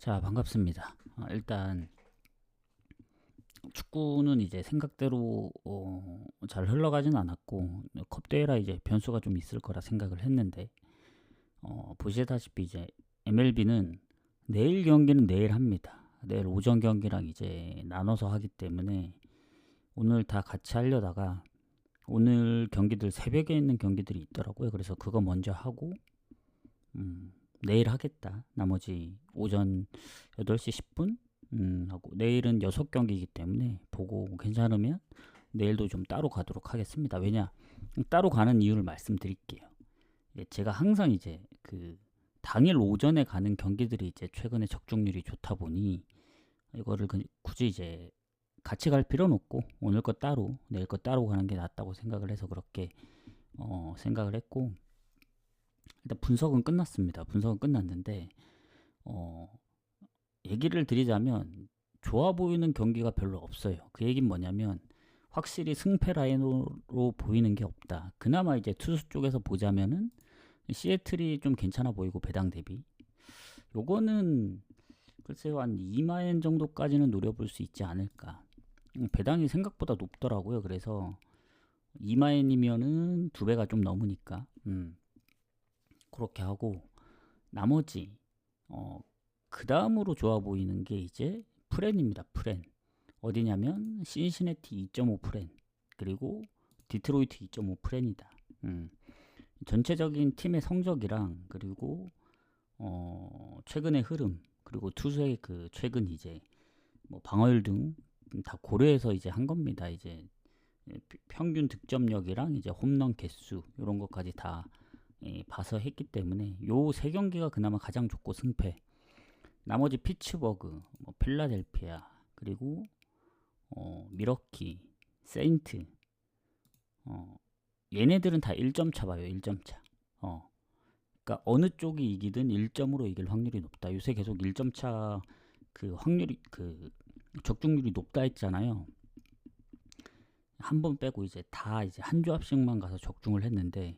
자, 반갑습니다. 어, 일단 축구는 이제 생각대로 어, 잘 흘러가진 않았고 컵대회라 이제 변수가 좀 있을 거라 생각을 했는데 어, 보시다시피 이제 MLB는 내일 경기는 내일 합니다. 내일 오전 경기랑 이제 나눠서 하기 때문에 오늘 다 같이 하려다가 오늘 경기들 새벽에 있는 경기들이 있더라고요. 그래서 그거 먼저 하고 음, 내일 하겠다. 나머지 오전 8시 10분 음, 하고 내일은 6경기이기 때문에 보고 괜찮으면 내일도 좀 따로 가도록 하겠습니다. 왜냐? 따로 가는 이유를 말씀드릴게요. 예, 제가 항상 이제 그 당일 오전에 가는 경기들이 이제 최근에 적중률이 좋다 보니 이거를 그- 굳이 이제 같이 갈 필요는 없고 오늘 거 따로 내일 거 따로 가는 게 낫다고 생각을 해서 그렇게 어, 생각을 했고 일단 분석은 끝났습니다. 분석은 끝났는데 어, 얘기를 드리자면 좋아 보이는 경기가 별로 없어요. 그 얘기는 뭐냐면 확실히 승패 라인으로 보이는 게 없다. 그나마 이제 투수 쪽에서 보자면은 시애틀이 좀 괜찮아 보이고 배당 대비. 요거는 글쎄요 한 2만엔 정도까지는 노려볼 수 있지 않을까. 음, 배당이 생각보다 높더라고요. 그래서 2만엔이면은 두 배가 좀 넘으니까. 음. 그렇게 하고 나머지 어, 그 다음으로 좋아 보이는 게 이제 프렌입니다. 프렌 어디냐면 신시내티 2.5 프렌 그리고 디트로이트 2.5 프렌이다. 음. 전체적인 팀의 성적이랑 그리고 어, 최근의 흐름 그리고 투수의 그 최근 이제 뭐 방어율 등 다 고려해서 이제 한 겁니다. 이제 평균 득점력이랑 이제 홈런 개수 이런 것까지 다 예, 봐서 했기 때문에 요 세 경기가 그나마 가장 좋고 승패. 나머지 피츠버그, 뭐 필라델피아, 그리고 어, 미러키, 세인트. 어, 얘네들은 다 1점 차 봐요. 1점 차. 어. 그러니까 어느 쪽이 이기든 1점으로 이길 확률이 높다. 요새 계속 1점 차 그 확률이 그 적중률이 높다 했잖아요. 한 번 빼고 이제 다 이제 한 조합씩만 가서 적중을 했는데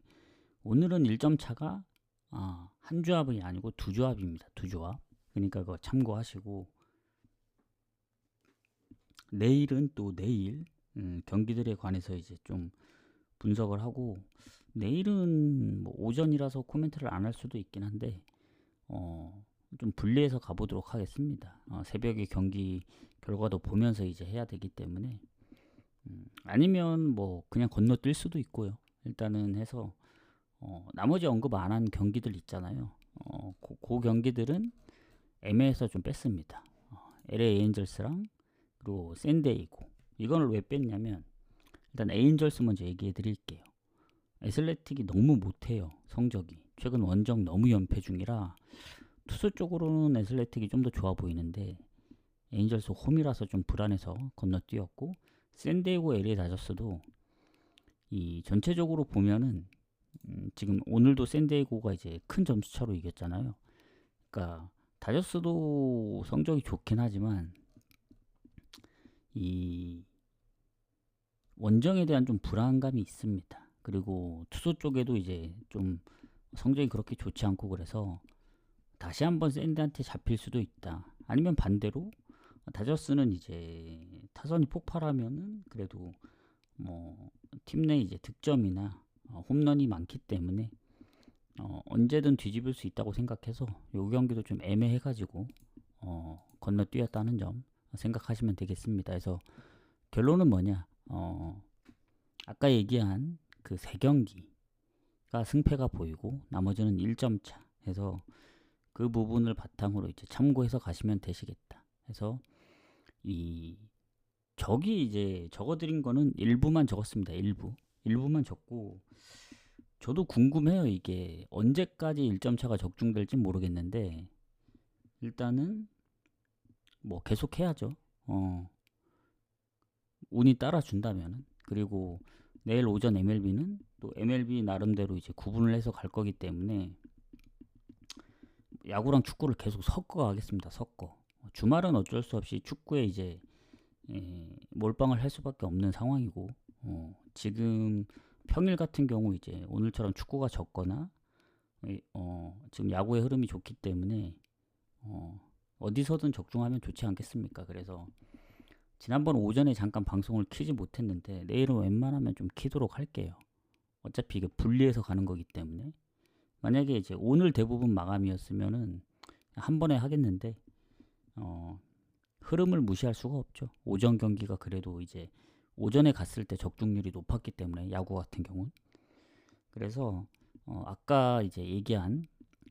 오늘은 1점 차가 아, 한 조합이 아니고 두 조합입니다. 두 조합. 그러니까 그거 참고하시고 내일은 또 내일 음, 경기들에 관해서 이제 좀 분석을 하고 내일은 뭐 오전이라서 코멘트를 안 할 수도 있긴 한데 어, 좀 분리해서 가보도록 하겠습니다. 어, 새벽에 경기 결과도 보면서 이제 해야 되기 때문에 음, 아니면 뭐 그냥 건너뛸 수도 있고요. 일단은 해서 어, 나머지 언급 안 한 경기들 있잖아요. 어, 그, 그 경기들은 애매해서 좀 뺐습니다. 어, LA 에인절스랑 그리고 샌데이고 이거를 왜 뺐냐면 일단 에인절스 먼저 얘기해 드릴게요. 애슬레틱이 너무 못해요. 성적이 최근 원정 너무 연패 중이라 투수 쪽으로는 애슬레틱이 좀 더 좋아 보이는데 에인절스 홈이라서 좀 불안해서 건너뛰었고 샌데이고 LA 다저스도 이 전체적으로 보면은 음, 지금 오늘도 샌디에고가 이제 큰 점수 차로 이겼잖아요. 그러니까 다저스도 성적이 좋긴 하지만 이 원정에 대한 좀 불안감이 있습니다. 그리고 투수 쪽에도 이제 좀 성적이 그렇게 좋지 않고 그래서 다시 한번 샌디한테 잡힐 수도 있다. 아니면 반대로 다저스는 이제 타선이 폭발하면은 그래도 뭐 팀 내 이제 득점이나 어, 홈런이 많기 때문에 어, 언제든 뒤집을 수 있다고 생각해서 요 경기도 좀 애매해가지고 어, 건너뛰었다는 점 생각하시면 되겠습니다. 그래서 결론은 뭐냐? 어, 아까 얘기한 그 세 경기가 승패가 보이고 나머지는 1점 차 해서 그 부분을 바탕으로 이제 참고해서 가시면 되시겠다. 해서 이 저기 이제 적어드린 거는 일부만 적었습니다. 일부. 일부만 적고 저도 궁금해요. 이게 언제까지 1점 차가 적중될지 모르겠는데 일단은 뭐 계속 해야죠. 어. 운이 따라준다면은 그리고 내일 오전 MLB는 또 MLB 나름대로 이제 구분을 해서 갈 거기 때문에 야구랑 축구를 계속 섞어 가겠습니다. 섞어. 주말은 어쩔 수 없이 축구에 이제 예, 몰빵을 할 수밖에 없는 상황이고 어, 지금 평일 같은 경우 이제 오늘처럼 축구가 적거나 이- 어, 지금 야구의 흐름이 좋기 때문에 어, 어디서든 적중하면 좋지 않겠습니까? 그래서 지난번 오전에 잠깐 방송을 키지 못했는데 내일은 웬만하면 좀 키도록 할게요. 어차피 이게 분리해서 가는 거기 때문에 만약에 이제 오늘 대부분 마감이었으면은 한 번에 하겠는데 어, 흐름을 무시할 수가 없죠. 오전 경기가 그래도 이제 오전에 갔을 때 적중률이 높았기 때문에 야구 같은 경우는 그래서 어, 아까 이제 얘기한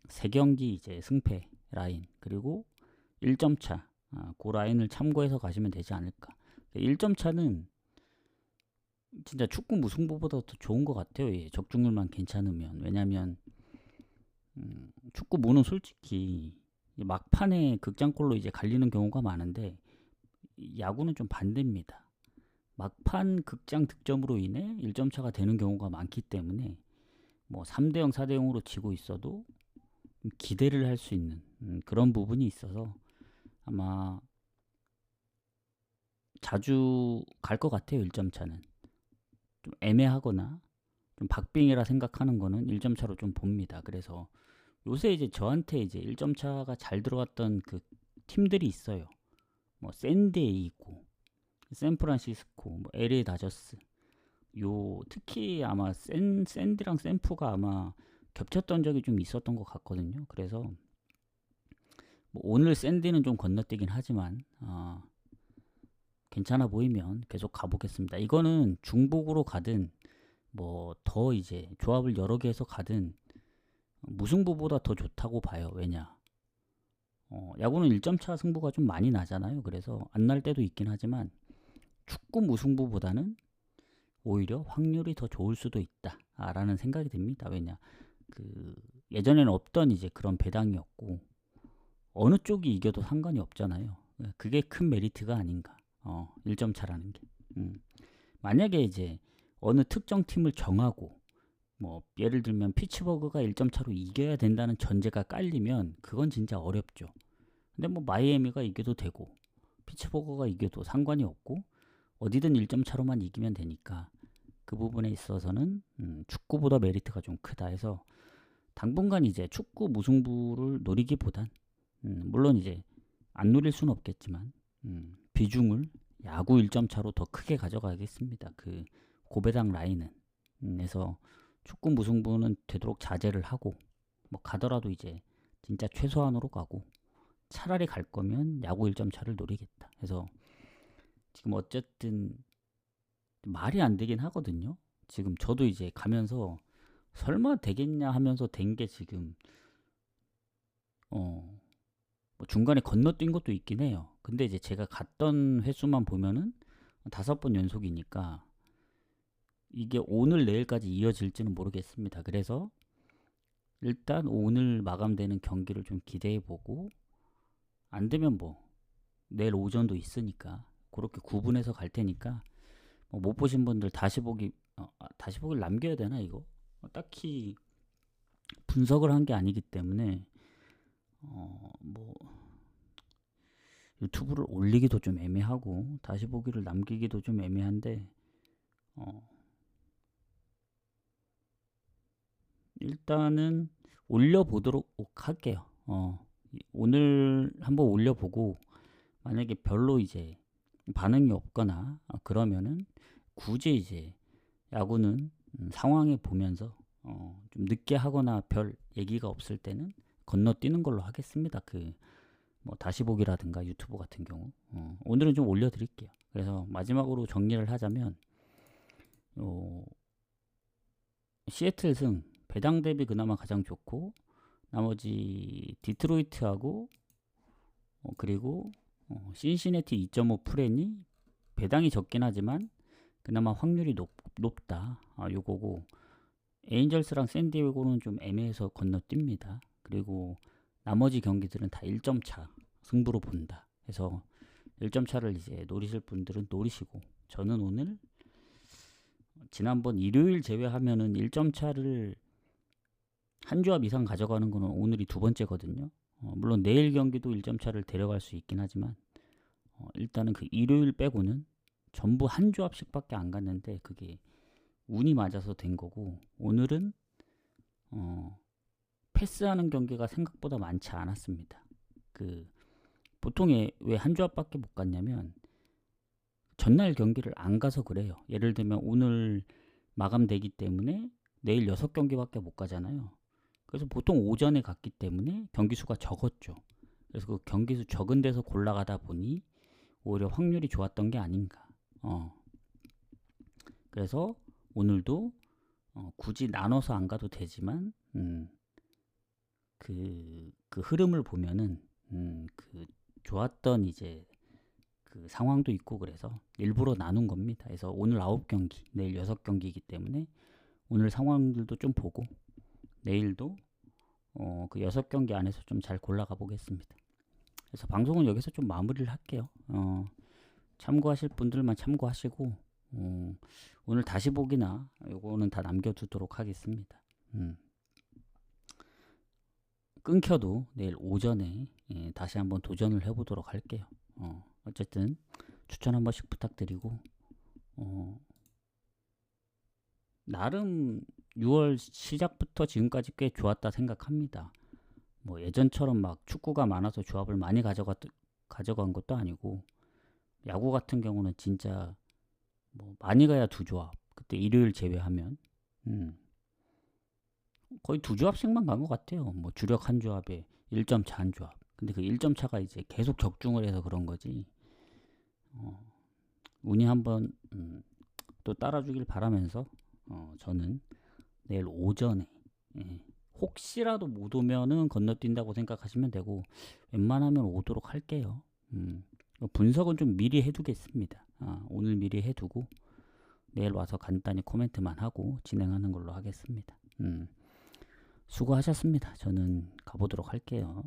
세 경기 이제 승패 라인 그리고 1점 차, 아, 그 라인을 참고해서 가시면 되지 않을까. 1점 차는 진짜 축구 무승부보다 더 좋은 것 같아요. 예, 적중률만 괜찮으면 왜냐하면 음, 축구 무는 솔직히 막판에 극장골로 이제 갈리는 경우가 많은데 야구는 좀 반대입니다. 막판 극장 득점으로 인해 1점 차가 되는 경우가 많기 때문에 뭐 3대 0, 4대 0으로 지고 있어도 기대를 할 수 있는 음, 그런 부분이 있어서 아마 자주 갈 것 같아요. 1점 차는 좀 애매하거나 좀 박빙이라 생각하는 거는 1점 차로 좀 봅니다. 그래서 요새 이제 저한테 이제 1점 차가 잘 들어갔던 그 팀들이 있어요. 뭐 샌데이 있고 샌프란시스코, 뭐 LA 다저스. 요 특히 아마 샌 샌디랑 샌프가 아마 겹쳤던 적이 좀 있었던 것 같거든요. 그래서 뭐 오늘 샌디는 좀 건너뛰긴 하지만 어, 괜찮아 보이면 계속 가보겠습니다. 이거는 중복으로 가든 뭐 더 이제 조합을 여러 개 해서 가든 무승부보다 더 좋다고 봐요. 왜냐? 어, 야구는 1점 차 승부가 좀 많이 나잖아요. 그래서 안 날 때도 있긴 하지만 축구 무승부보다는 오히려 확률이 더 좋을 수도 있다라는 생각이 듭니다. 왜냐? 그 예전에는 없던 이제 그런 배당이었고 어느 쪽이 이겨도 상관이 없잖아요. 그게 큰 메리트가 아닌가. 어, 1점 차라는 게. 음. 만약에 이제 어느 특정 팀을 정하고 뭐 예를 들면 피츠버그가 1점 차로 이겨야 된다는 전제가 깔리면 그건 진짜 어렵죠. 근데 뭐 마이애미가 이겨도 되고 피츠버그가 이겨도 상관이 없고 어디든 1점 차로만 이기면 되니까 그 부분에 있어서는 음, 축구보다 메리트가 좀 크다 해서 당분간 이제 축구 무승부를 노리기보단 음, 물론 이제 안 노릴 수는 없겠지만 음, 비중을 야구 1점 차로 더 크게 가져가겠습니다. 그 고배당 라인은 음, 그래서 축구 무승부는 되도록 자제를 하고 뭐 가더라도 이제 진짜 최소한으로 가고 차라리 갈 거면 야구 1점 차를 노리겠다. 그래서 지금 어쨌든 말이 안 되긴 하거든요. 지금 저도 이제 가면서 설마 되겠냐 하면서 된 게 지금 어, 뭐 중간에 건너뛴 것도 있긴 해요. 근데 이제 제가 갔던 횟수만 보면은 다섯 번 연속이니까 이게 오늘 내일까지 이어질지는 모르겠습니다. 그래서 일단 오늘 마감되는 경기를 좀 기대해 보고 안 되면 뭐 내일 오전도 있으니까 그렇게 구분해서 갈 테니까 뭐 못 보신 분들 다시 보기 어, 아, 다시 보기를 남겨야 되나 이거 어, 딱히 분석을 한 게 아니기 때문에 어, 뭐 유튜브를 올리기도 좀 애매하고 다시 보기를 남기기도 좀 애매한데 어, 일단은 올려보도록 할게요. 어, 오늘 한번 올려보고 만약에 별로 이제 반응이 없거나 그러면은 굳이 이제 야구는 음, 상황에 보면서 어, 좀 늦게 하거나 별 얘기가 없을 때는 건너뛰는 걸로 하겠습니다. 그 뭐 다시 보기라든가 유튜브 같은 경우 어, 오늘은 좀 올려드릴게요. 그래서 마지막으로 정리를 하자면 어, 시애틀 승 배당 대비 그나마 가장 좋고 나머지 디트로이트하고 어, 그리고 어, 신시내티 2.5 프렌이 배당이 적긴 하지만 그나마 확률이 높, 높다. 아, 요거고 에인절스랑 샌디에고는 좀 애매해서 건너뜁니다. 그리고 나머지 경기들은 다 1점 차 승부로 본다. 그래서 1점 차를 이제 노리실 분들은 노리시고 저는 오늘 지난번 일요일 제외하면은 1점 차를 한 조합 이상 가져가는 거는 오늘이 두 번째거든요. 어, 물론 내일 경기도 1점 차를 데려갈 수 있긴 하지만 어, 일단은 그 일요일 빼고는 전부 한 조합씩밖에 안 갔는데 그게 운이 맞아서 된 거고 오늘은 어, 패스하는 경기가 생각보다 많지 않았습니다. 그 보통 왜한 조합밖에 못 갔냐면 전날 경기를 안 가서 그래요. 예를 들면 오늘 마감되기 때문에 내일 여섯 경기밖에 못 가잖아요. 그래서 보통 오전에 갔기 때문에 경기 수가 적었죠. 그래서 그 경기 수 적은 데서 골라가다 보니 오히려 확률이 좋았던 게 아닌가. 어. 그래서 오늘도 어, 굳이 나눠서 안 가도 되지만 음, 그, 그 흐름을 보면은 음, 그 좋았던 이제 그 상황도 있고 그래서 일부러 나눈 겁니다. 그래서 오늘 아홉 경기, 내일 여섯 경기이기 때문에 오늘 상황들도 좀 보고 내일도 어, 그 여섯 경기 안에서 좀 잘 골라가 보겠습니다. 그래서 방송은 여기서 좀 마무리를 할게요. 어, 참고하실 분들만 참고하시고 어, 오늘 다시 보기나 요거는 다 남겨두도록 하겠습니다. 음. 끊겨도 내일 오전에 예, 다시 한번 도전을 해보도록 할게요. 어, 어쨌든 추천 한 번씩 부탁드리고 어, 나름 6월 시작부터 지금까지 꽤 좋았다 생각합니다. 뭐 예전처럼 막 축구가 많아서 조합을 많이 가져가, 가져간 것도 아니고 야구 같은 경우는 진짜 뭐 많이 가야 두 조합 그때 일요일 제외하면 음, 거의 두 조합씩만 간 것 같아요. 뭐 주력 한 조합에 1점 차 한 조합. 근데 그 1점 차가 이제 계속 적중을 해서 그런 거지. 어, 운이 한번 음, 또 따라주길 바라면서 어, 저는 내일 오전에 예, 혹시라도 못 오면은 건너뛴다고 생각하시면 되고 웬만하면 오도록 할게요. 음, 분석은 좀 미리 해두겠습니다. 아, 오늘 미리 해두고 내일 와서 간단히 코멘트만 하고 진행하는 걸로 하겠습니다. 음, 수고하셨습니다. 저는 가보도록 할게요.